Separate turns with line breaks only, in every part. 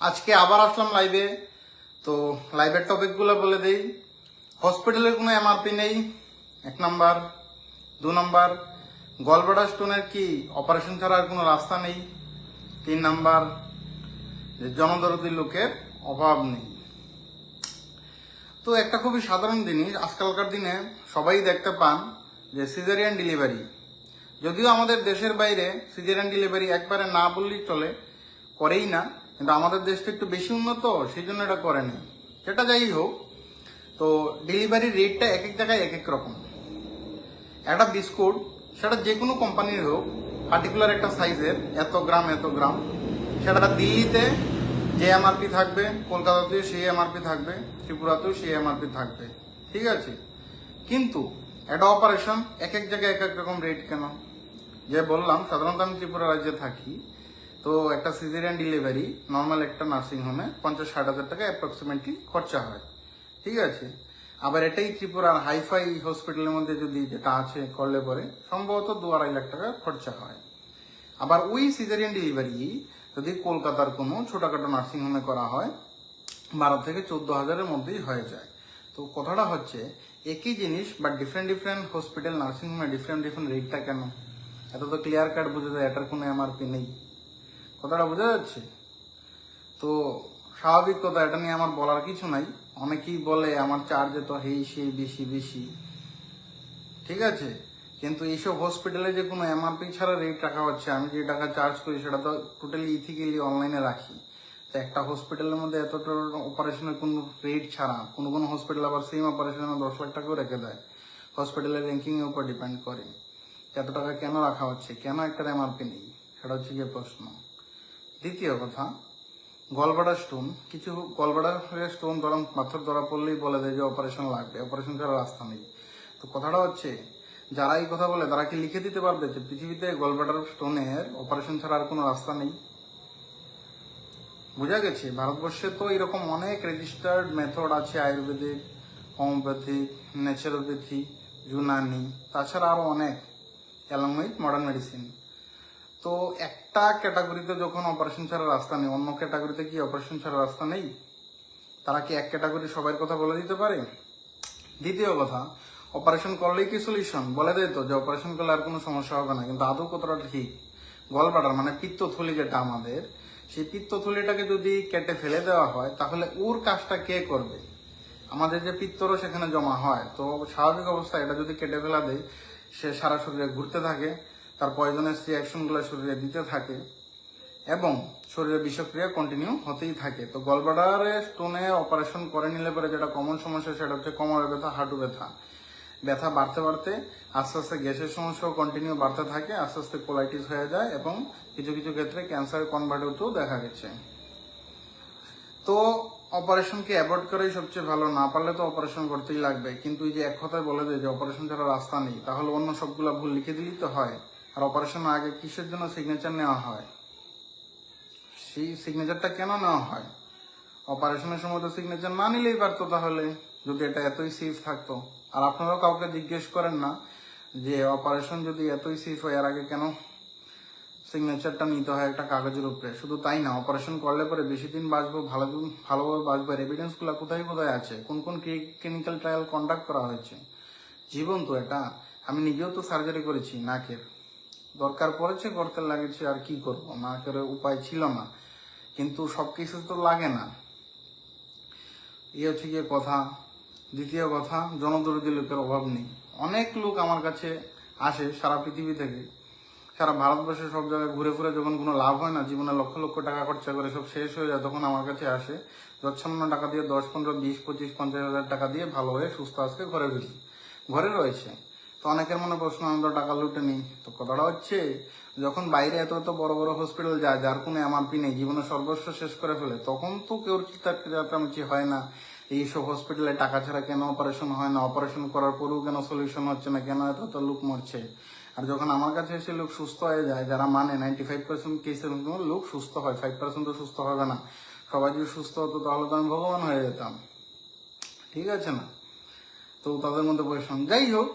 আজকে আবার আসলাম লাইভে তো লাইভের টপিকগুলো বলে দেই। হসপিটালের কোনো এমআরপি নেই, এক নাম্বার। দু নাম্বার গলবাডা স্টোনের কি অপারেশন ছাড়া আর কোনো রাস্তা নেই। তিন নাম্বার জনদরদি লোকের অভাব নেই। তো একটা খুবই সাধারণ জিনিস, আজকালকার দিনে সবাই দেখতে পান যে সিজারিয়ান ডেলিভারি যদিও আমাদের দেশের বাইরে সিজারিয়ান ডেলিভারি একবারে না বললেই চলে, করেই না। কিন্তু আমাদের দেশটা একটু বেশি উন্নত সেই জন্য এটা করে না সেটা যাই হোক, তো ডেলিভারি রেটটা এক এক জায়গায় এক এক রকম। একটা বিস্কুট, সেটা যে কোনো কোম্পানির হোক পার্টিকুলার একটা সাইজের এত গ্রাম এত গ্রাম, সেটা দিল্লিতে যে এমআরপি থাকবে, কলকাতাতেও সেই এমআরপি থাকবে, ত্রিপুরাতেও সেই এমআরপি থাকবে, ঠিক আছে? কিন্তু একটা অপারেশন এক এক জায়গায় এক এক রকম রেট কেন? যে বললাম, সাধারণত আমি ত্রিপুরা রাজ্যে থাকি তো একটা সিজারিয়ান ডেলিভারি নর্মাল একটা নার্সিং হোমে পঞ্চাশ, ষাট হাজার টাকা অ্যাপ্রক্সিমেটলি খরচা হয়। ঠিক আছে? আবার এটাই ত্রিপুরার হাইফাই হসপিটালের মধ্যে যদি যেটা আছে, করলে পরে, সম্ভবত দু আড়াই লাখ টাকা খরচা হয়। আবার ওই সিজারিয়ান ডেলিভারি যদি কলকাতার কোনো ছোটখাটো নার্সিং হোমে করা হয়, বারো থেকে চোদ্দ হাজারের মধ্যেই হয়ে যায়। তো কথাটা হচ্ছে, একই জিনিস বাট ডিফারেন্ট ডিফারেন্ট হসপিটাল নার্সিংহোমে ডিফারেন্ট ডিফারেন্ট রেটটা কেন? এত তো ক্লিয়ার কাট বোঝা যায়, এটার কোনো এমআরপি নেই। কথাটা বোঝা যাচ্ছে? তো স্বাভাবিক কথা, এটা নিয়ে আমার বলার কিছু নাই। অনেকেই বলে, আমার চার্জ তো হেই সেই বেশি বেশি। ঠিক আছে? কিন্তু এইসব হসপিটালে যে কোনো এমআরপি ছাড়া রেট রাখা হচ্ছে, আমি যে টাকা চার্জ করি, সেটা তো টোটালি ইথিক্যালি অনলাইনে রাখি। তো একটা হসপিটালের মধ্যে এতটা অপারেশনের কোনো রেট ছাড়া, কোনো কোনো হসপিটাল আবার সেম অপারেশনের দশ লাখ টাকাও রেখে দেয়। হসপিটালের র্যাঙ্কিং এর উপর ডিপেন্ড করে। এত টাকা কেন রাখা হচ্ছে? কেন একটা এমআরপি নেই? সেটা হচ্ছে গিয়ে প্রশ্ন। দ্বিতীয় কথা, গলবাডা স্টোন, কিছু গলবাডা স্টোন ধরা পাথর ধরা পড়লেই বলে দেয় যে অপারেশন লাগবে অপারেশন ছাড়া রাস্তা নেই। তো কথাটা হচ্ছে, যারা এই কথা বলে, তারা কি লিখে দিতে পারবে যে পৃথিবীতে গলবাডার স্টোনের অপারেশন ছাড়া আর কোনো রাস্তা নেই? বোঝা গেছে, ভারতবর্ষে তো এরকম অনেক রেজিস্টার্ড মেথড আছে, আয়ুর্বেদিক, হোমিওপ্যাথিক ন্যাচারোপ্যাথি ইউনানি, তাছাড়া আরও অনেক অ্যালং উইথ মডার্ন মেডিসিন তো একটা ক্যাটাগরিতে যখন অপারেশন ছাড়া রাস্তা নেই, অন্য ক্যাটাগরিতে কি অপারেশন ছাড়া রাস্তা নেই? তারা কি এক ক্যাটাগরি সবার কথা বলে দিতে পারে? দ্বিতীয় কথা অপারেশন করলেই কি সলিউশন বলে দেয় তো যে অপারেশন করলে আর কোনো সমস্যা হবে না, কিন্তু আদৌ কতটা ঠিক? গলবাটার মানে পিত্তথলি যেটা আমাদের, সেই পিত্তথলিটাকে যদি কেটে ফেলে দেওয়া হয়, তাহলে ওর কাজটা কে করবে? আমাদের যে পিত্তরও সেখানে জমা হয়, তো স্বাভাবিক অবস্থায় এটা যদি কেটে ফেলা দেয় সে সারা শরীরে ঘুরতে থাকে তার পয়জনের রিয়াকশনগুলো শরীরে দিতে থাকে এবং শরীরে বিষক্রিয়া কন্টিনিউ হতেই থাকে। তো গলবাডারে স্টোনে অপারেশন করে নিলে পরে যেটা কমন সমস্যা, সেটা হচ্ছে কোমরের ব্যথা, হাঁটু ব্যথা। ব্যথা বাড়তে বাড়তে আস্তে আস্তে গ্যাসের সমস্যাও কন্টিনিউ বাড়তে থাকে, আস্তে আস্তে কোলাইটিস হয়ে যায় এবং কিছু কিছু ক্ষেত্রে ক্যান্সার কনভার্ট হতেও দেখা গেছে। তো অপারেশনকে অ্যাভয়েড করাই সবচেয়ে ভালো, না পারলে তো অপারেশন করতেই লাগবে। কিন্তু এই যে এক কথায় বলে দেয় যে অপারেশন ছাড়া রাস্তা নেই, তাহলে অন্য সবগুলা ভুল লিখে দিলেই তো হয়। আর অপারেশন আগে কিসের জন্য সিগনেচার নেওয়া হয়? সেই সিগনেচারটা কেন নেওয়া হয়? অপারেশনের সময় তো সিগনেচার না নিলেই পারতো তাহলে, যদি এটা এতই সেফ থাকতো। আর আপনারাও কাউকে জিজ্ঞেস করেন না যে অপারেশন যদি এতই সেফ হয়, এর আগে কেন সিগনেচারটা নিতে হয় একটা কাগজের উপরে? শুধু তাই না অপারেশন করলে পরে বেশি দিন বাঁচবো, ভালো ভালোভাবে বাঁচবো এভিডেন্সগুলো কোথায় কোথায় আছে? কোন কোন ক্লিনিক্যাল ট্রায়াল কন্ডাক্ট করা হয়েছে? জীবন তো এটা, আমি নিজেও তো সার্জারি করেছি নাকের। দরকার পড়েছে করতে লাগেছে আর কি করব? না করে উপায় ছিল না। কিন্তু সব কিছু তো লাগে না। এই হচ্ছে গিয়ে কথা। দ্বিতীয় কথা, জনদরদি লোকের অভাব নেই। অনেক লোক আমার কাছে আসে সারা পৃথিবী থেকে। সারা ভারতবর্ষে সব জায়গায় ঘুরে ঘুরে যখন কোনো লাভ হয় না, জীবনে লক্ষ লক্ষ টাকা খরচা করে সব শেষ হয়ে যায়, তখন আমার কাছে আসে যচ্ছন্ন টাকা দিয়ে দশ, পনেরো, বিশ, পঁচিশ, পঞ্চাশ হাজার টাকা দিয়ে ভালো হয়ে সুস্থ আজকে ঘরে ফিরি। ঘরে রয়েছে। তো অনেকের মনে প্রশ্ন আমি তো টাকা লুটে নিই। তো কথাটা হচ্ছে, যখন বাইরে এত এত বড় বড় হসপিটাল যায়, যার কোনো এমআরপি নেই জীবনে সর্বস্ব শেষ করে ফেলে, তখন তো কেউ চিন্তাচামিচি হয় না। এইসব হসপিটালে টাকা ছাড়া কেন অপারেশন হয় না? অপারেশন করার পরেও কেন সলিউশন হচ্ছে না? কেন এত এত লোক মরছে? আর যখন আমার কাছে এসে লোক সুস্থ হয়ে যায়, যারা মানে নাইনটি ফাইভ পার্সেন্ট কেসের লোক সুস্থ হয় ফাইভ পার্সেন্ট তো সুস্থ হবে না। সবাই যদি সুস্থ হতো, তাহলে তো আমি ভগবান হয়ে যেতাম। ঠিক আছে না? তো তাদের মধ্যে পরিশ্রম যাই হোক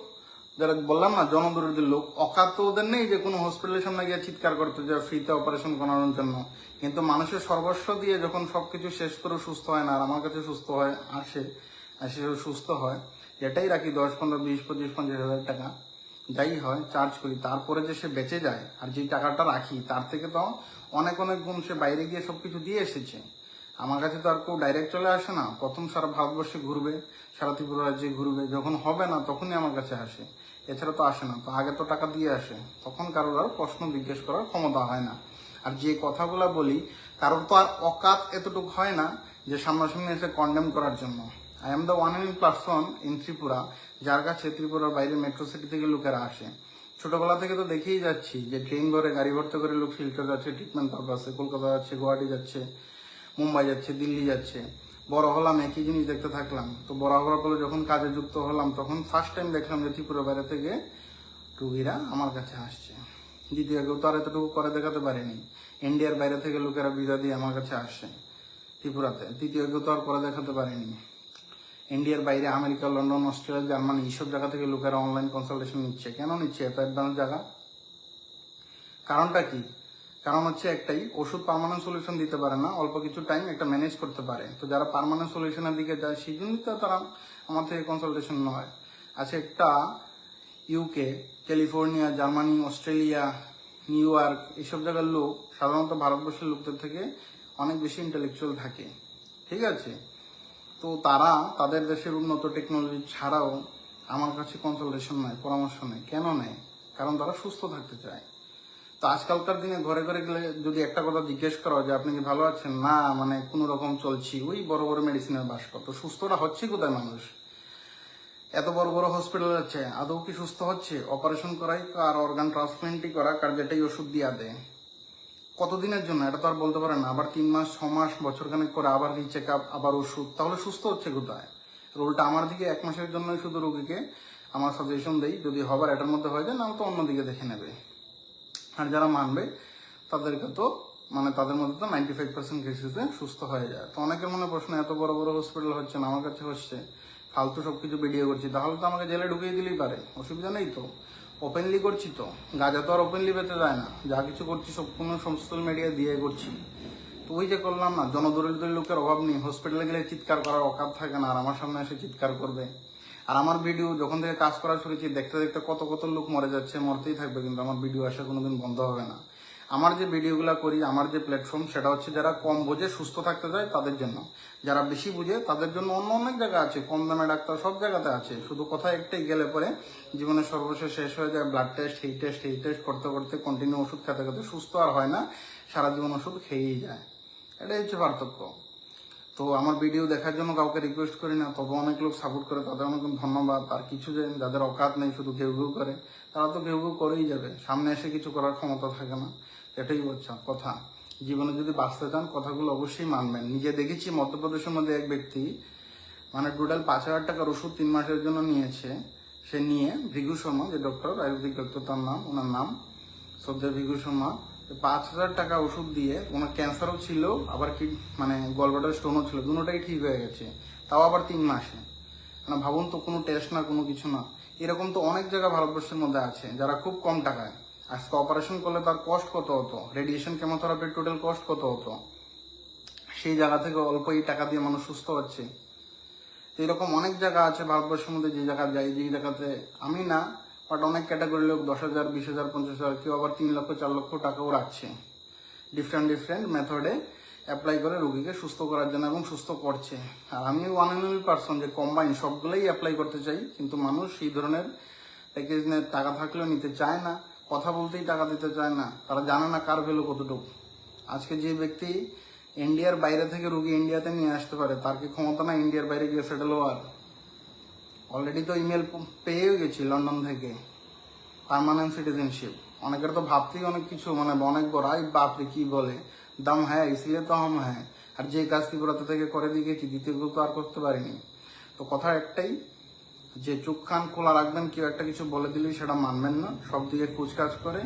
যারা বললাম না, জনদরিদ্র লোক অকাত তো ওদের নেই যে কোনো হসপিটালের সামনে গিয়ে চিৎকার করতে যায় ফ্রিতে অপারেশন করানোর জন্য। কিন্তু মানুষের সর্বস্ব দিয়ে যখন সবকিছু শেষ করে সুস্থ হয় না, আর আমার কাছে সুস্থ হয়, আসে সে সুস্থ হয়, এটাই রাখি দশ, পনেরো, বিশ, পঁচিশ, পঞ্চাশ হাজার টাকা। যাই হয় চার্জ করি। তারপরে যে সে বেঁচে যায়, আর যে টাকাটা রাখি, তার থেকে তো অনেক অনেক গুণ সে বাইরে গিয়ে সবকিছু দিয়ে এসেছে। আমার কাছে তো আর কেউ ডাইরেক্ট চলে আসে না। প্রথম সারা ভারতবর্ষে ঘুরবে, সারা ত্রিপুরা রাজ্যে ঘুরবে। যখন হবে না, তখনই আমার কাছে আসে। এছাড়া তো আসে না। তো আগে তো টাকা দিয়ে আসে। তখন কারোর আর প্রশ্ন জিজ্ঞেস করার ক্ষমতা হয় না। আর যে কথাগুলো বলি, কারোর তো আর অকাত এতটুকু হয় না যে সামনাসামনি এসে কন্ডেম করার জন্য। I am the one and person in Tripura যার কাছে ত্রিপুরার বাইরে মেট্রো সিটি থেকে লোকেরা আসে। ছোটবেলা থেকে তো দেখেই যাচ্ছি যে ট্রেন ধরে গাড়ি ভর্তি করে লোক শিলচর যাচ্ছে ট্রিটমেন্ট পারপাসে কলকাতা যাচ্ছে, গুয়াহাটি যাচ্ছে, মুম্বাই যাচ্ছে, দিল্লি যাচ্ছে। বড় হলাম, একই জিনিস দেখতে থাকলাম। তো বড় হওয়ার পরে যখন কাজে যুক্ত হলাম, তখন ফার্স্ট টাইম দেখলাম যে ত্রিপুরা বাইরে থেকে রুগীরা আমার কাছে আসছে। দ্বিতীয় কেউ তো আর এতটুকু করে দেখাতে পারেনি। ইন্ডিয়ার বাইরে থেকে লোকেরা ভিসা দিয়ে আমার কাছে আসছে ত্রিপুরাতে। দ্বিতীয় কেউ তো আর করে দেখাতে পারেনি। ইন্ডিয়ার বাইরে আমেরিকা, লন্ডন, অস্ট্রেলিয়া, জার্মানি এইসব জায়গা থেকে লোকেরা অনলাইন কনসালটেশন নিচ্ছে। কেন নিচ্ছে? এত অ্যাডভান্স জায়গা? কারণটা কি? কারণ হচ্ছে একটাই, ওষুধ পার্মানেন্ট সলিউশন দিতে পারে না, অল্প কিছু টাইম একটা ম্যানেজ করতে পারে। তো যারা পার্মানেন্ট সলিউশনের দিকে যায়, সেই জন্যই তো তারা আমার থেকে কনসালটেশন নয়। আছে একটা UK California Germany Australia New York এইসব জায়গার লোক, সাধারণত ভারতবর্ষের লোকদের থেকে অনেক বেশি ইন্টেলেকচুয়াল থাকে। ঠিক আছে? তো তারা তাদের দেশের উন্নত টেকনোলজি ছাড়াও আমার কাছে কনসালটেশন নেয়, পরামর্শ নেয়। কেন নেয়? কারণ তারা সুস্থ থাকতে চায়। তো আজকালকার দিনে ঘরে ঘরে গেলে যদি একটা কথা জিজ্ঞেস করো যে আপনি কি ভালো আছেন? না মানে কোনো রকম চলছি। ওই বড় বড় মেডিসিনের বাস তো সুস্থটা হচ্ছে কোথায় মানুষ? এত বড় বড় হসপিটাল আছে আদৌ কি সুস্থ হচ্ছে? অপারেশন করাই আর অর্গান ট্রান্সপ্লান্টই করা, কার যেটাই ওষুধ দিয়া দেয়। কতদিনের জন্য? এটা তো আর বলতে পারে না। আবার তিন মাস, ছ মাস, বছর খানেক করে আবার রি চেক আপ আবার ওষুধ। তাহলে সুস্থ হচ্ছে কোথায়? রোলটা আমার দিকে এক মাসের জন্যই শুধু রোগীকে আমার সাজেশন দেই। যদি হবার এটার মধ্যে হয়ে যায় না তো অন্যদিকে দেখে নেবে। আর যারা মানবে, তাদেরকে তো মানে তাদের মধ্যে তো নাইনটি ফাইভ পার্সেন্ট কেসেসে সুস্থ হয়ে যায়। তো অনেকের মনে প্রশ্ন, এত বড় বড় হসপিটাল হচ্ছে না, আমার কাছে হচ্ছে। ফালতু সবকিছু ভিডিও করছি। তাহলে তো আমাকে জেলে ঢুকিয়ে দিলেই পারে। অসুবিধা নেই তো। ওপেনলি করছি তো। গাজা তো আর ওপেনলি পেতে যায় না। যা কিছু করছি সব কোনো সোশ্যাল মিডিয়া দিয়ে করছি। তো ওই যে করলাম না, জনদরিদ্র লোকের অভাব নেই। হসপিটালে গেলে চিৎকার করার অকাত থাকে না, আর আমার সামনে এসে চিৎকার করবে। আর আমার ভিডিও যখন থেকে কাজ করা শুনেছি দেখতে দেখতে কত কত লোক মরে যাচ্ছে, মরতেই থাকবে, কিন্তু আমার ভিডিও আসা কোনোদিন বন্ধ হবে না। আমার যে ভিডিওগুলো করি, আমার যে প্ল্যাটফর্ম সেটা হচ্ছে যারা কম বোঝে, সুস্থ থাকতে চায়, তাদের জন্য। যারা বেশি বুঝে, তাদের জন্য অন্য অনেক জায়গা আছে, কম দামে ডাক্তার সব জায়গাতে আছে। শুধু কথা একটাই, গেলে পরে জীবনের সর্বশেষ শেষ হয়ে যায় ব্লাড টেস্ট এই টেস্ট এই টেস্ট করতে করতে কন্টিনিউ ওষুধ খেতে খেতে সুস্থ আর হয় না, সারা জীবন ওষুধ খেয়েই যায়। এটাই হচ্ছে পার্থক্য। তো আমার ভিডিও দেখার জন্য কাউকে রিকোয়েস্ট করি না। তবে অনেক লোক সাপোর্ট করে, তাদের অনেক ধন্যবাদ। আর কিছু যাদের অকাত নেই, শুধু ঘেউ ঘেউ করে, তারা তো ঘেউ ঘেউ করেই যাবে। সামনে এসে কিছু করার ক্ষমতা থাকে না। এটাই হচ্ছে কথা। জীবনে যদি বাঁচতে চান, কথাগুলো অবশ্যই মানবেন। নিজে দেখেছি মধ্যপ্রদেশের মধ্যে এক ব্যক্তি মানে টোটাল পাঁচ হাজার টাকার ওষুধ তিন মাসের জন্য নিয়েছে। সে নিয়ে ভিগু শর্মা, যে ডক্টর আয়ুর্বেদিক ডক্টর তার নাম, ওনার নাম শ্রদ্ধা ভিগু শর্মা পাঁচ হাজার টাকা ওষুধ দিয়ে ওনার ক্যান্সারও ছিল, আবার কি মানে গলবাটার স্টোনও ছিল, দুটোটাই ঠিক হয়ে গেছে। তাও আবার তিন মাসে। মানে ভাবুন তো, কোনো টেস্ট না, কোনো কিছু না। এরকম তো অনেক জায়গা ভারতবর্ষের মধ্যে আছে, যারা খুব কম টাকায়। আজকে অপারেশন করলে তার কস্ট কত হতো? রেডিয়েশন কেমোথেরাপির টোটাল কস্ট কত হতো? সেই জায়গা থেকে অল্প এই টাকা দিয়ে মানুষ সুস্থ হচ্ছে। এরকম অনেক জায়গা আছে ভারতবর্ষের মধ্যে, যে জায়গা যাই যে জায়গাতে আমি না বাট অনেক ক্যাটাগরি লোক দশ হাজার, বিশ হাজার, পঞ্চাশ হাজার, কেউ আবার তিন লক্ষ, চার লক্ষ টাকাও রাখছে। ডিফারেন্ট ডিফারেন্ট মেথডে অ্যাপ্লাই করে রুগীকে সুস্থ করার জন্য এবং সুস্থ করছে। আর আমি ওয়ান অ্যান্ড পার্সন যে কম্বাইন সবগুলোই অ্যাপ্লাই করতে চাই, কিন্তু মানুষ এই ধরনের প্যাকেজ টাকা থাকলেও নিতে চায় না, কথা বলতেই টাকা দিতে চায় না, তারা জানে না কার ভ্যালু কতটুকু। আজকে যে ব্যক্তি ইন্ডিয়ার বাইরে থেকে রুগী ইন্ডিয়াতে নিয়ে আসতে পারে, তার কি ক্ষমতা না ইন্ডিয়ার বাইরে গিয়ে সেটেল হওয়ার? অলরেডি তো ইমেল পেয়েও গেছি লন্ডন থেকে। পার্মানেন্ট সিটিজেনশিপ অনেকের তো ভাবতেই অনেক কিছু মানে অনেক বড় বাপরে, কি বলে? দাম হ্যাঁ ইসলিয়ে তো হাম হ্যাঁ। আর যে কাজ ত্রিপুরাতে থেকে করে দিয়ে গেছি দ্বিতীয় তো আর করতে পারিনি। তো কথা একটাই, যে চোখ কান খোলা রাখবেন, কেউ একটা কিছু বলে দিলেই সেটা মানবেন না। সব দিকে কুচকাজ করে,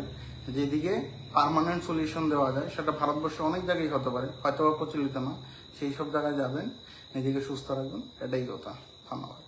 যেদিকে পারমানেন্ট সলিউশন দেওয়া যায়, সেটা ভারতবর্ষে অনেক জায়গায় হতে পারে হয়তো প্রচলিত না, সেই সব জায়গায় যাবেন নিজেকে সুস্থ রাখবেন এটাই কথা। ধন্যবাদ।